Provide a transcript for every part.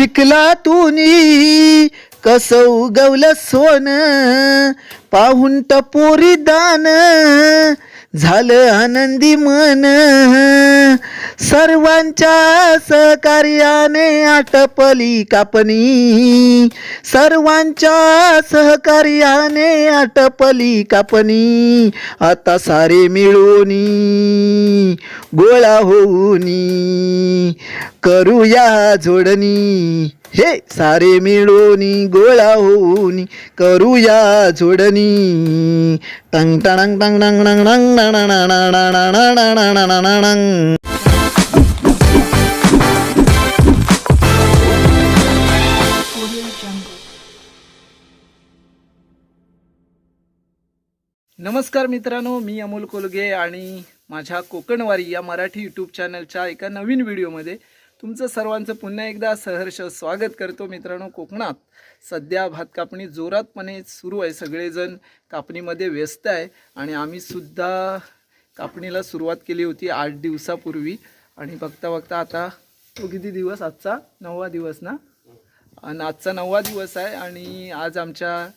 चिखलातूनी कस उगवलं सोन पाहून टपोरी दान झालं आनंदी मन. सर्वांच्या सहकार्याने आटपली कापणी सर्वांच्या सहकार्याने आटपली कापणी. आता सारे मिळूनी गोळा होऊनी करूया जोडणी हे सारे मिळोनी गोळा होऊनी करूया जोडणी टंग टणंग टंग टंग टंग टंग टंग नमस्कार मित्रांनो मी अमोल कोलगे आणि माझ्या कोकणवारी या मराठी यूट्यूब चॅनलच्या एका नवीन व्हिडिओमध्ये तुमचं सर्वांचं पुन्हा एकदा सहर्ष स्वागत करतो मित्रांनो कोकणात. सध्या भात कापणी जोरातपणे सुरू आहे. सगळेजण कापणीमध्ये व्यस्त आहे आणि आम्ही सुद्धा कापणीला सुरुवात केली होती आठ दिवसापूर्वी. आणि बघता बघता आता तो किती दिवस? आजचा नववा दिवस ना? आणि आजचा नववा दिवस आहे आणि आज आमच्या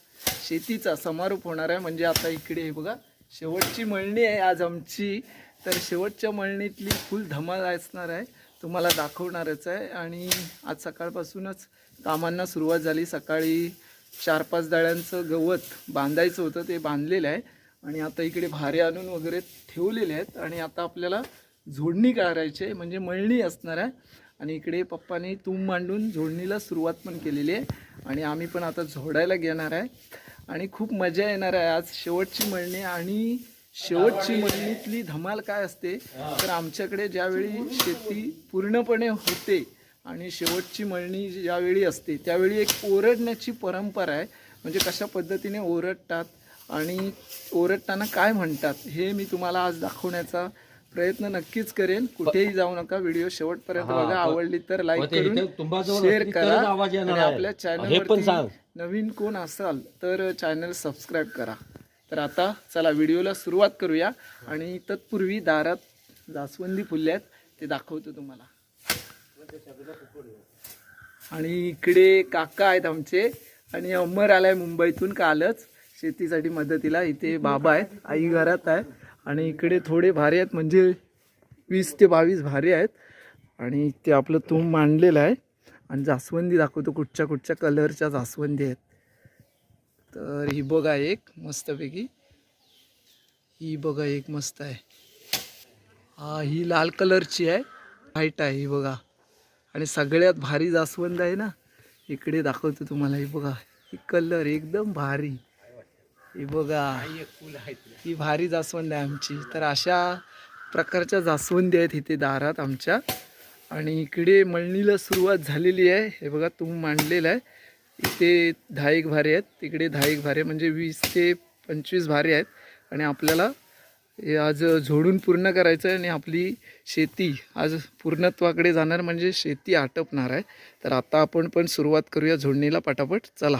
शेतीचा समारोप होणार आहे. म्हणजे आता इकडे हे बघा शेवटची मळणी आहे. आज आमची तर शेवटच्या मळणीतली फुल धमाल असणार आहे. तुम्हाला दाखवणारच आहे. आणि आज सकाळपासूनच कामांना सुरुवात झाली. सकाळी चार पाच डाळ्यांचं गवत बांधायचं होतं ते बांधलेलं आहे. आणि आता इकडे भारे आणून वगैरे ठेवलेले आहेत. आणि आता आपल्याला झोडणी करायची आहे. म्हणजे मळणी असणार आहे. आणि इकडे पप्पाने तूम मांडून झोडणीला सुरुवात पण केलेली आहे. आणि आम्ही पण आता झोडायला घेणार आहे. आणि खूप मजा येणार आहे. आज शेवटची मळणी आणि शेवटची मळणीतली धमाल काय असते तर आमच्याकडे ज्यावेळी शेती पूर्णपणे होते आणि शेवटची मळणी ज्यावेळी असते त्यावेळी एक ओरडण्याची परंपरा आहे म्हणजे कशा पद्धतीने ओरडतात आणि ओरडताना काय म्हणतात हे मी तुम्हाला आज दाखवण्याचा प्रयत्न नक्कीच करेन कुठेही जाऊ नका व्हिडिओ शेवटपर्यंत बघा आवडली तर लाईक करून शेअर करा आणि. आपल्या. चॅनलवरती नवीन कोण असाल तर चॅनल सबस्क्राईब करा तर आता चला व्हिडिओला सुरुवात करूया. आणि तत्पूर्वी दारात जास्वंदी फुलल्या आहेत ते दाखवतो तुम्हाला. आणि इकडे काका आहेत आमचे. आणि अमर आलाय मुंबईतून कालच. शेतीसाठी मदतीला. इथे बाबा आहेत आई घरात आहे. आणि इकडे थोडे भारी आहेत म्हणजे वीस ते बावीस भारी आहेत. आणि ते आपलं तूम मांडलेलं आहे. आणि जास्वंदी दाखवतो कुठच्या कुठच्या कलरच्या जास्वंदी आहेत. तर ही बघा एक मस्तपैकी. ही बघा एक मस्त आहे. हा ही लाल कलरची आहे. व्हाईट आहे ही बघा. आणि सगळ्यात भारी जास्वंद आहे ना. इकडे दाखवतो तुम्हाला ही बघा. ही कलर एकदम भारी. ही बघा. ही भारी जास्वंद आहे आमची. तर अशा प्रकारच्या जास्वंदी आहेत इथे दारात आमच्या. आणि इकडे मळणीला सुरुवात झालेली आहे. हे बघा तुम्ही मांडलेलं आहे. इथे दहा एक भारे आहेत. तिकडे दहा एक भारे म्हणजे वीस ते पंचवीस भारे आहेत. आणि आपल्याला हे आज झोडून पूर्ण करायचं आहे आणि आपली शेती आज पूर्णत्वाकडे जाणार म्हणजे शेती आटपणार आहे. तर आता आपण पण सुरुवात करूया झोडणीला पटापट. चला.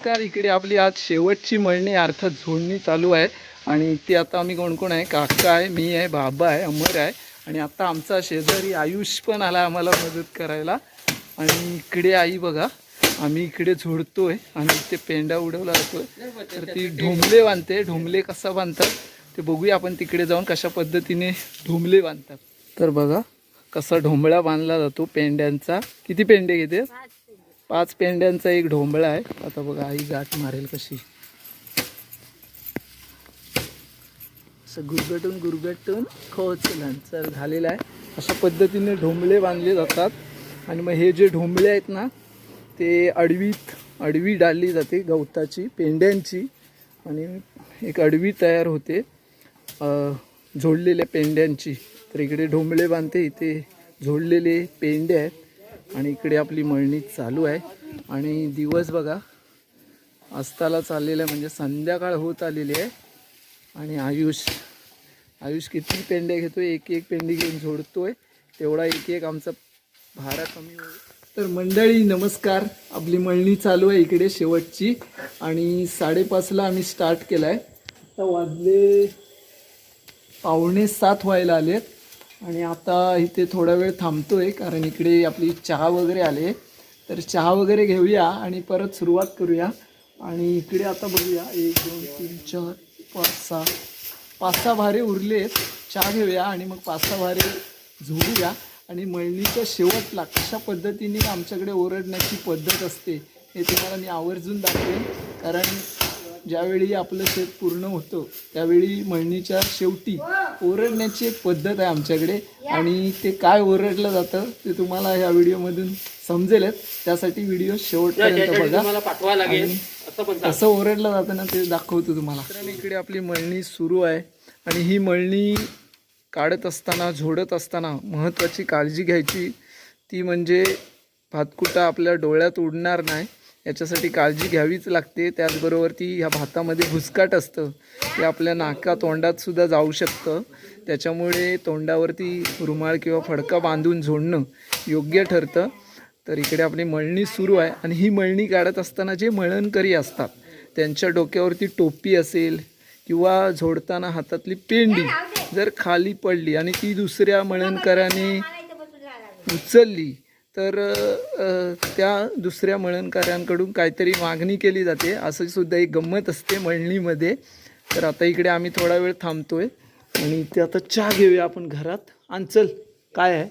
नमस्कार इकडे आपली आज शेवटची मळणी अर्थात झोडणी चालू आहे. आणि ती आता आम्ही कोण कोण आहे? काका आहे मी आहे बाबा आहे अमर आहे. आणि आता आमचा शेजारी आयुष पण आला आम्हाला मदत करायला. आणि इकडे आई बघा आम्ही इकडे झोडतोय आणि ते पेंडा उडवला जातोय. तर ती ढोमले बांधते. ढोमले कसा बांधतात ते बघूया आपण तिकडे जाऊन कशा पद्धतीने ढोमले बांधतात. तर बघा कसा ढोमळा बांधला जातो पेंड्यांचा. किती पेंडे घेते पाच पेंड्यांचा एक ढोंबळा आहे. आता बघा आई गाठ मारेल कशी. असं गुरगटून गुरगटून खोचलं. तर झालेलं आहे. अशा पद्धतीने ढोंबळे बांधले जातात. आणि मग हे जे ढोंबळे आहेत ना ते अडवीत अडवी डाळली जाते गवताची पेंड्यांची. आणि एक अडवी तयार होते झोडलेल्या पेंड्यांची. तर इकडे ढोंबळे बांधते इथे झोडलेले पेंडे आहेत. आणि इकडे आपली मळणी चालू आहे. आणि दिवस बघा अस्ताला चाललेला आहे म्हणजे संध्याकाळ होत आलेली आहे. आणि आयुष आयुष किती पेंड्या घेतो एक एक पेंडी घेऊन झोडतोय. तेवढा एक एक आमचा भारा कमी होईल. तर मंडळी नमस्कार. आपली मळणी चालू आहे इकडे शेवटची. आणि साडेपाचला आम्ही स्टार्ट केला आहे आता वाजले पावणे सात व्हायला आलेत. आणि आता इथे थोडा वेळ थांबतो आहे कारण इकडे आपली चहा वगैरे आले. तर चहा वगैरे घेऊया आणि परत सुरुवात करूया. आणि इकडे आता बघूया एक दोन तीन चार पाच सहा. पाच सहा भारे उरलेत. चहा घेऊया आणि मग पाच सहा भारे झोडूया आणि मळणीच्या शेवटला कशा पद्धतीने आमच्याकडे ओरडण्याची पद्धत असते हे तुम्हाला मी आवर्जून दाखवेन. कारण ज्यावेळी आपलं शेत पूर्ण होतं त्यावेळी मळणीच्या शेवटी ओरडण्याची एक पद्धत आहे आमच्याकडे. आणि ते काय ओरडलं जातं ते तुम्हाला ह्या व्हिडिओमधून समजेलच त्यासाठी व्हिडिओ शेवटपर्यंत बघा. आणि कसं ओरडलं जातं ना ते दाखवतो तुम्हाला. इकडे आपली मळणी सुरू आहे. आणि ही मळणी काढत असताना झोडत असताना महत्त्वाची काळजी घ्यायची. ती म्हणजे भातकुटा आपल्या डोळ्यात उडणार नाही. याच्यासाठी काळजी घ्यावीच लागते. त्याचबरोबर ती ह्या भातामध्ये भुसकाट असतं. ते आपल्या नाका तोंडात सुद्धा जाऊ शकतं. त्याच्यामुळे तोंडावरती रुमाल किंवा फडका बांधून झोडणं योग्य ठरतं. तर इकडे आपली मळणी सुरू आहे. आणि ही मळणी काढत असताना जे मळणकरी असतात त्यांच्या डोक्यावरती टोपी असेल किंवा झोडताना हातातली पेंडी जर खाली पडली आणि ती दुसऱ्या मळणकराने उचलली तर त्या दुसऱ्या मळणकऱ्यांकडून काहीतरी मागणी केली जाते. असं सुद्धा एक गंमत असते मळणीमध्ये. तर आता इकडे आम्ही थोडा वेळ थांबतोय आणि ते आता चहा घेऊया आपण घरात. आणि चल काय आहे?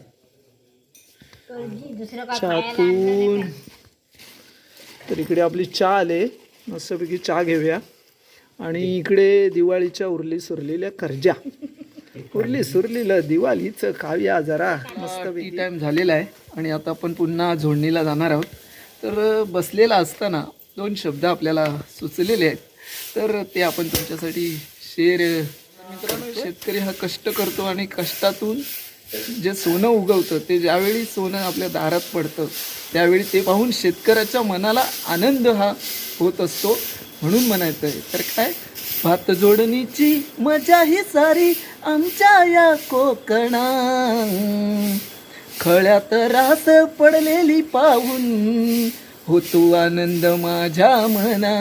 चहा पिऊन. तर इकडे आपली चहा आले. मस्तपैकी चहा घेऊया. आणि इकडे दिवाळीच्या उरली सुरलेल्या कर्जा उरली सुरलीला दिवाळीचं खाऊया जरा मस्त टाइम झालेला आहे. आणि आता आपण पुन्हा झोडणीला जाणार आहोत. तर बसलेला असताना दोन शब्द आपल्याला सुचलेले आहेत. तर ते आपण तुमच्यासाठी शेअर मित्रांनो शेतकरी हा कष्ट करतो आणि कष्टातून जे सोनं उगवतं ते ज्यावेळी सोनं आपल्या दारात पडतं त्यावेळी ते पाहून शेतकऱ्याच्या मनाला आनंद हा होत असतो म्हणून म्हणायचं आहे तर काय? भात जोडणीची मजा ही सारी आमच्या या कोकणा खळ्यात रास पडलेली पाहून होतो आनंद माझ्या मना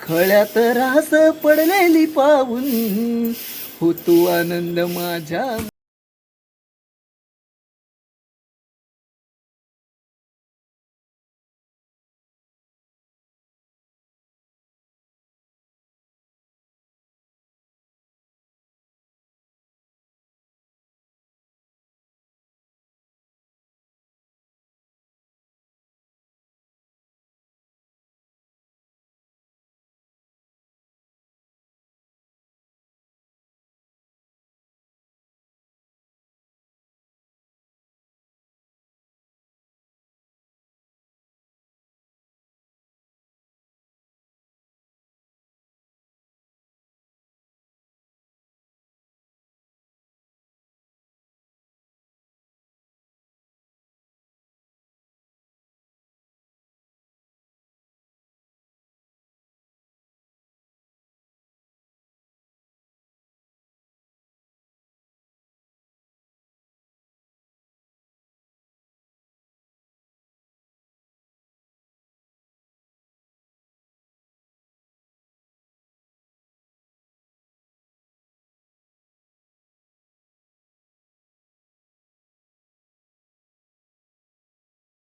खळ्यात रास पडलेली पाहून होतो आनंद माझ्या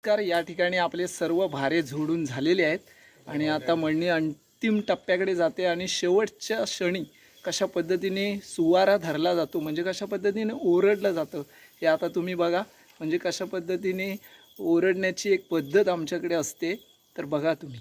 नमस्कार. या ठिकाणी आपले सर्व भारे झोडून झालेले आहेत आणि आता मळणी अंतिम टप्प्याकडे जाते आणि शेवटच्या क्षणी कशा पद्धतीने सुवारा धरला जातो म्हणजे कशा पद्धतीने ओरडलं जातं हे आता तुम्ही बघा. म्हणजे कशा पद्धतीने ओरडण्याची एक पद्धत आमच्याकडे असते तर बघा तुम्ही.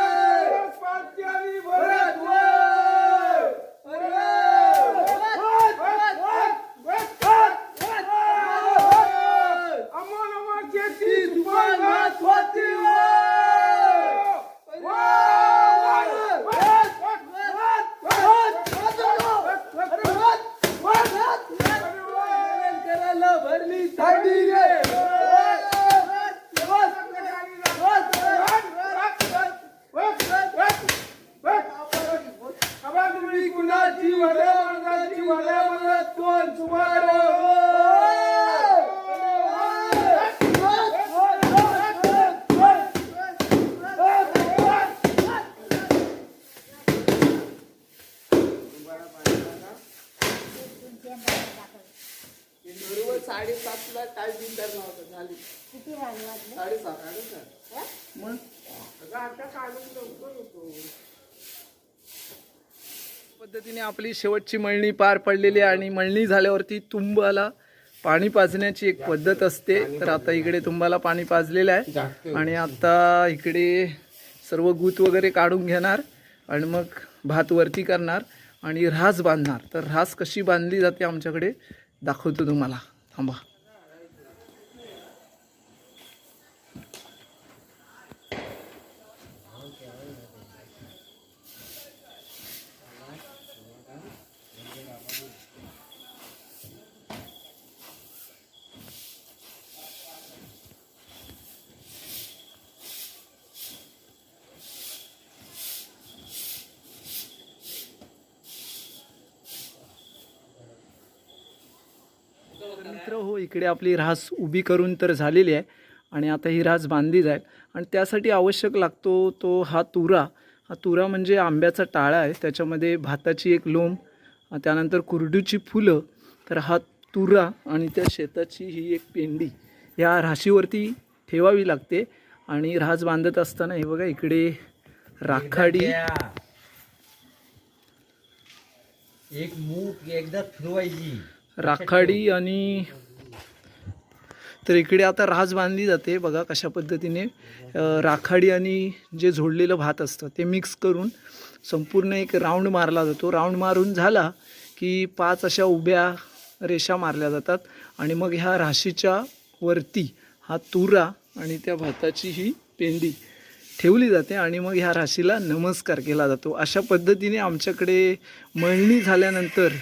आपली शेवटची मळणी पार पडलेली आहे आणि मळणी झाल्यावरती तुंबाला पाणी पाजण्याची एक पद्धत असते. तर आता इकडे तुंबाला पाणी पाजलेलं आहे. आणि आता इकडे सर्व गुत वगैरे काढून घेणार आणि मग भात वरती करणार आणि रास बांधणार. तर रास कशी बांधली जाते आमच्याकडे दाखवतो तुम्हाला. थांबा. मित्र हो इकडे आपली रास उभी करून तर झालेली आहे आणि आता ही रास बांधली जाईल. आणि त्यासाठी आवश्यक लागतो तो हा तुरा. हा तुरा म्हणजे आंब्याचा टाळा आहे. त्याच्यामध्ये भाताची एक लोंब त्यानंतर कुरडूची फुलं तर हा तुरा आणि त्या शेताची ही एक पेंडी या राशीवरती ठेवावी लागते. आणि रास बांधत असताना हे बघा इकडे राखाडी. एक मूग एकदा फिरवायची. राखाडी आणि तर इकडे आता रास बांधली जाते. बघा कशा पद्धतीने राखाडी आणि जे झोडलेलं भात असतं ते मिक्स करून संपूर्ण एक राऊंड मारला जातो. राऊंड मारून झाला की पाच अशा उभ्या रेषा मारल्या जातात आणि मग ह्या राशीच्या वरती हा तुरा आणि त्या भाताची ही पेंडी ठेवली जाते आणि मग ह्या राशीला नमस्कार केला जातो. अशा पद्धतीने आमच्याकडे मळणी झाल्यानंतर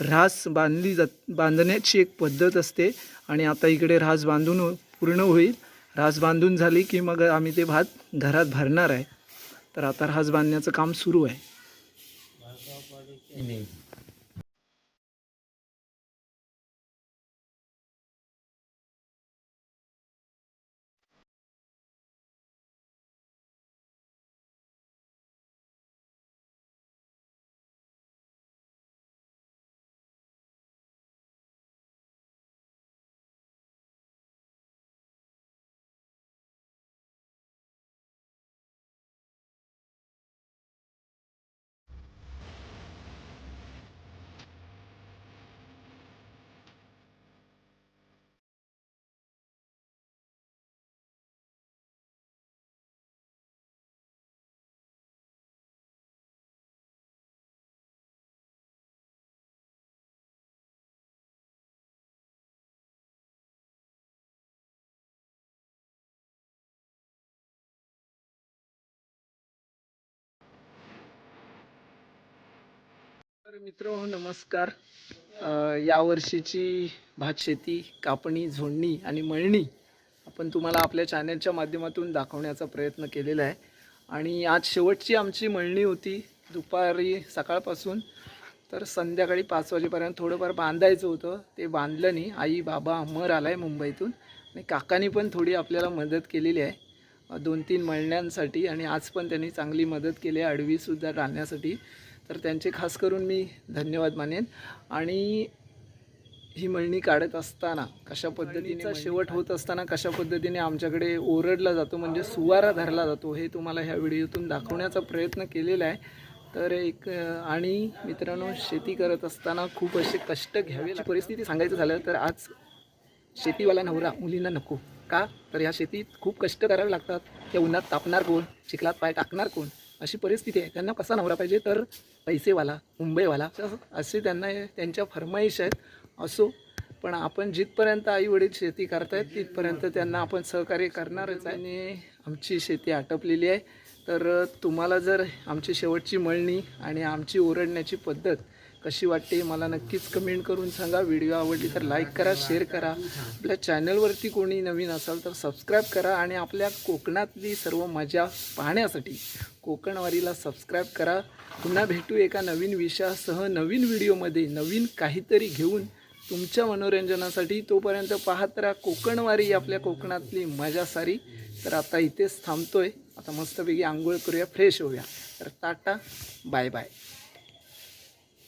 रास बांधली जात बांधण्याची एक पद्धत असते. आणि आता इकडे रास बांधून पूर्ण होईल. रास बांधून झाली की मग आम्ही ते भात घरात भरणार आहे. तर आता रास बांधण्याचं काम सुरू आहे. मित्र नमस्कार. यावर्षीची यावर्षीची भातशेती कापणी झोडणी आणि मळणी आपण तुम्हाला आपल्या चॅनलच्या माध्यमातून दाखवण्याचा प्रयत्न केलेला आहे. आणि आज शेवटची आमची मळणी होती दुपारी सकाळपासून. तर संध्याकाळी पाच वाजेपर्यंत थोडंफार बांधायचं होतं. ते बांधलं नाही. आई बाबा अमर आला आहे मुंबईतून. आणि काकानी पण थोडी आपल्याला मदत केलेली आहे. दोन तीन मळण्यांसाठी. आणि आज पण त्यांनी चांगली मदत केली आहे. आडवीसुद्धा राहण्यासाठी. तर त्यांचे खास करून मी धन्यवाद मानेन. आणि ही मळणी काढत असताना कशा पद्धतीने शेवट होत असताना कशा पद्धतीने आमच्याकडे ओरडला जातो म्हणजे सुवारा धरला जातो हे तुम्हाला ह्या व्हिडिओतून दाखवण्याचा प्रयत्न केलेला आहे. तर एक आणि मित्रांनो शेती करत असताना खूप असे कष्ट घ्यावे. परिस्थिती सांगायचं झालं तर आज शेतीवाला नवरा मुलींना नको का? तर ह्या शेतीत खूप कष्ट करावे लागतात. त्या उन्हात तापणार कोण? चिखलात पाय टाकणार कोण? अशी परिस्थिती आहे. त्यांना कसा नवरा पाहिजे? तर पैसेवाला मुंबईवाला असे त्यांना त्यांच्या फरमाईश आहेत. असो पण आपण जिथपर्यंत आईवडील शेती करतायत तिथपर्यंत त्यांना आपण सहकार्य करणारच आहे. आणि आमची शेती आटपलेली आहे. तर तुम्हाला जर आमची शेवटची मळणी आणि आमची ओरडण्याची पद्धत कशी वाटते मला नक्कीच कमेंट करून सांगा. व्हिडिओ आवडली तर लाईक करा शेअर करा. आपल्या चॅनलवरती कोणी नवीन असाल तर सबस्क्राईब करा आणि आपल्या कोकणातली सर्व मजा पाहण्यासाठी कोकणवारीला सबस्क्राईब करा. पुन्हा भेटू एका नवीन विषयासह नवीन व्हिडिओमध्ये नवीन काहीतरी घेऊन तुमच्या मनोरंजनासाठी. तोपर्यंत पाहत राहा कोकणवारी आपल्या कोकणातली मजा सारी तर आता इथेच थांबतोय. आता मस्तपैकी आंघोळ करूया फ्रेश होऊया. तर टाटा बाय बाय